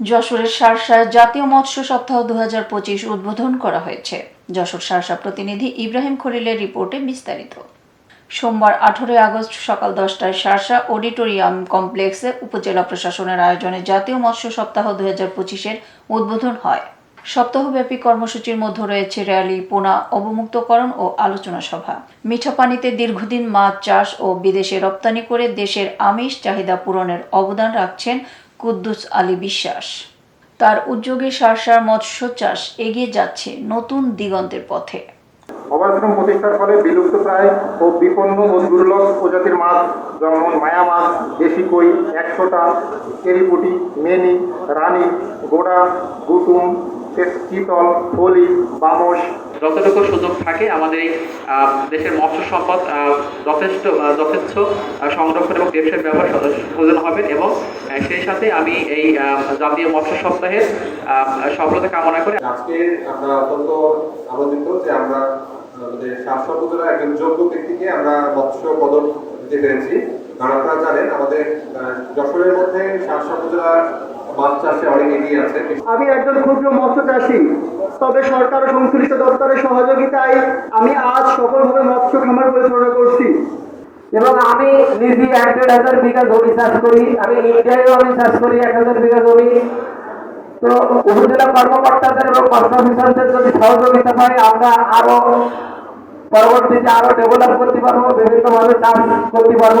যশোরের সারসায় জাতীয় মৎস্য সপ্তাহ দু পঁচিশ উদ্বোধন করা হয়েছে। যশোর সারসা প্রতিনিধি ইব্রাহিম খলিলের রিপোর্টে বিস্তারিত। সোমবার আঠারোই আগস্ট সকাল দশটায় সারসা অডিটোরিয়াম কমপ্লেক্সে উপজেলা প্রশাসনের আয়োজনে জাতীয় মৎস্য সপ্তাহ দু হাজার পঁচিশের উদ্বোধন হয়। সপ্তাহব্যাপী কর্মসূচির মধ্যে রয়েছে র্যালি, পোনা, অবমুক্তকরণ ও আলোচনা সভা। মিঠা পানিতে দীর্ঘদিন মাছ চাষ ও বিদেশে রপ্তানি করে দেশের আমিষ চাহিদা পূরণের অবদান রাখছেন কুদ্দুস আলী বিশ্বাস। তার উদ্যোগে সারসার মৎস্য চাষ এগিয়ে যাচ্ছে নতুন দিগন্তের পথে। অবাশ্রম প্রতিষ্ঠার ফলে বিলুপ্ত প্রায় ও বিপন্ন ও দুর্লভ প্রজাতির মাছ, যেমন মায়া মাছ, দেশি কই, একশোটা, কেরিপুটি, মেনি, রানী, গোড়া, গুতুম চিতল, ফলি বামস যতটুকু সুযোগ থাকে আমাদের এই দেশের মৎস্য সম্পদ যথেষ্ট যথেচ্ছ সংরক্ষণ এবং ব্যবসায় ব্যবহার প্রয়োজন হবে এবং সেই সাথে আমি এই জাতীয় মৎস্য সপ্তাহের সফলতা কামনা করে। আজকে আমরা অত্যন্ত আনন্দিত যে আমরা আমাদের উপজেলার একজন যোগ্য ব্যক্তিকে আমরা মৎস্য পদক দিতে পেরেছি। কারণ আপনারা জানেন, আমাদের যশোরের মধ্যে শাসক উপজেলার মাছ চাষে অনেক এগিয়ে আছে আমি একজন ক্ষুদ্র মৎস্য চাষী তবে সরকার ও সংশ্লিষ্ট দপ্তরের সহযোগিতায় আমি আজ সফলভাবে মৎস্য খামার পরিচালনা করছি। এবং আমি নিজে এক দেড় হাজার বিঘা জমি চাষ করি আমি ইন্ডিয়ায়ও আমি চাষ করি এক হাজার বিঘা জমি। তো উপজেলা কর্মকর্তাদের এবং মৎস্য অফিসারদের যদি সহযোগিতা পাই আমরা আরও পরবর্তীতে আরও ডেভেলপ করতে পারব বিভিন্নভাবে চাষ করতে পারব।